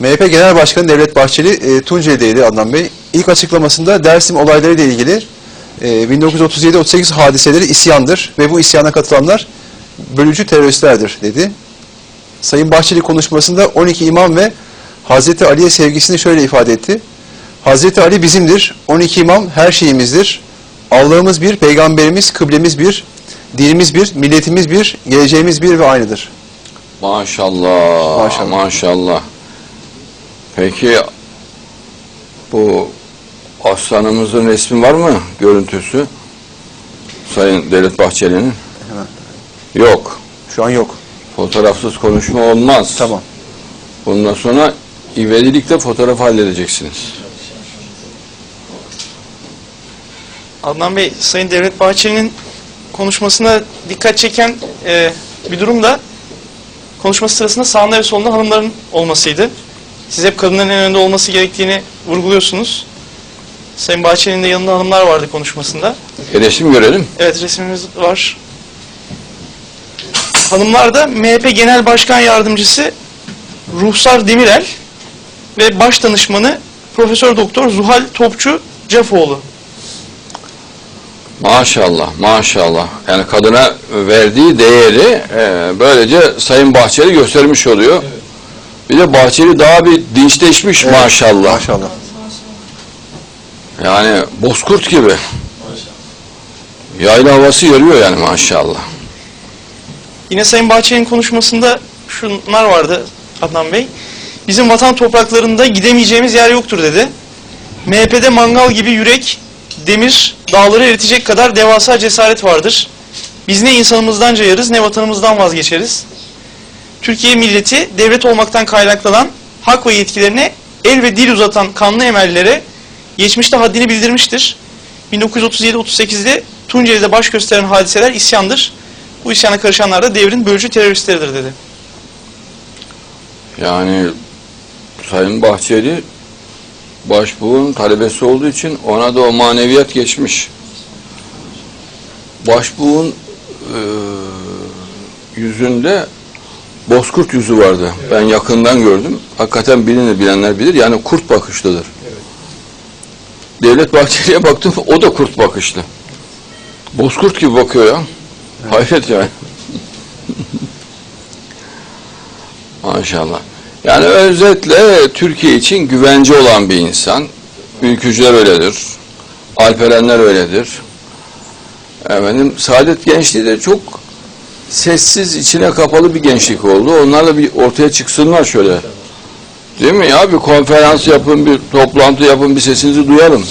MHP Genel Başkanı Devlet Bahçeli e, Tunceli'deydi Adnan Bey. İlk açıklamasında Dersim olaylarıyla ilgili e, 1937-38 hadiseleri isyandır ve bu isyana katılanlar bölücü teröristlerdir dedi. Sayın Bahçeli konuşmasında 12 imam ve Hazreti Ali'ye sevgisini şöyle ifade etti. Hazreti Ali bizimdir, 12 imam her şeyimizdir. Allah'ımız bir, peygamberimiz, kıblemiz bir, dinimiz bir, milletimiz bir, geleceğimiz bir ve aynıdır. Maşallah. Maşallah. Maşallah. Peki bu aslanımızın resmi var mı? Görüntüsü. Sayın Devlet Bahçeli'nin. Hemen. Yok. Şu an yok. Fotoğrafsız konuşma olmaz. Tamam. Bundan sonra ivedilikle fotoğraf halledeceksiniz. Adnan Bey, Sayın Devlet Bahçeli'nin konuşmasına dikkat çeken e, bir durum da konuşması sırasında sağında ve solunda hanımların olmasıydı. Siz hep kadınların en önde olması gerektiğini vurguluyorsunuz. Sayın Bahçeli'nin de yanında hanımlar vardı konuşmasında. E, resim görelim. Evet resmimiz var. Hanımlar da MHP Genel Başkan Yardımcısı Ruhsar Demirel ve baş danışmanı Profesör Doktor Zuhal Topçu Cafoğlu. Maşallah, maşallah. Yani kadına verdiği değeri e, böylece Sayın Bahçeli göstermiş oluyor. Bir de Bahçeli daha bir dinçleşmiş Evet, maşallah. Maşallah. Yani bozkurt gibi. Yayla havası yarıyor yani maşallah. Yine Sayın Bahçeli'nin konuşmasında şunlar vardı Adnan Bey. Bizim vatan topraklarında gidemeyeceğimiz yer yoktur dedi. MHP'de mangal gibi yürek, demir, dağları eritecek kadar devasa cesaret vardır. Biz ne insanımızdan cayarız ne vatanımızdan vazgeçeriz. Türkiye milleti devlet olmaktan kaynaklanan hak ve yetkilerine el ve dil uzatan kanlı emellere geçmişte haddini bildirmiştir. 1937-38'de Tunceli'de baş gösteren hadiseler isyandır. Bu isyana karışanlar da devrin bölücü teröristleridir dedi. Yani Sayın Bahçeli başbuğun talebesi olduğu için ona da o maneviyat geçmiş. Başbuğun e, yüzünde bozkurt yüzü vardı. Ben yakından gördüm. Hakikaten bilinir, bilenler bilir. Yani kurt bakışlıdır. Devlet Bahçeli'ye baktım, o da kurt bakışlı. Bozkurt gibi bakıyor ya. Hayret yani. Maşallah. Yani özetle Türkiye için güvence olan bir insan. Ülkücüler öyledir. Alperenler öyledir. Efendim, Saadet Gençliği de çok sessiz, içine kapalı bir gençlik oldu. Onlarla bir ortaya çıksınlar şöyle. Değil mi ya? Bir konferans yapın, bir toplantı yapın, bir sesinizi duyalım.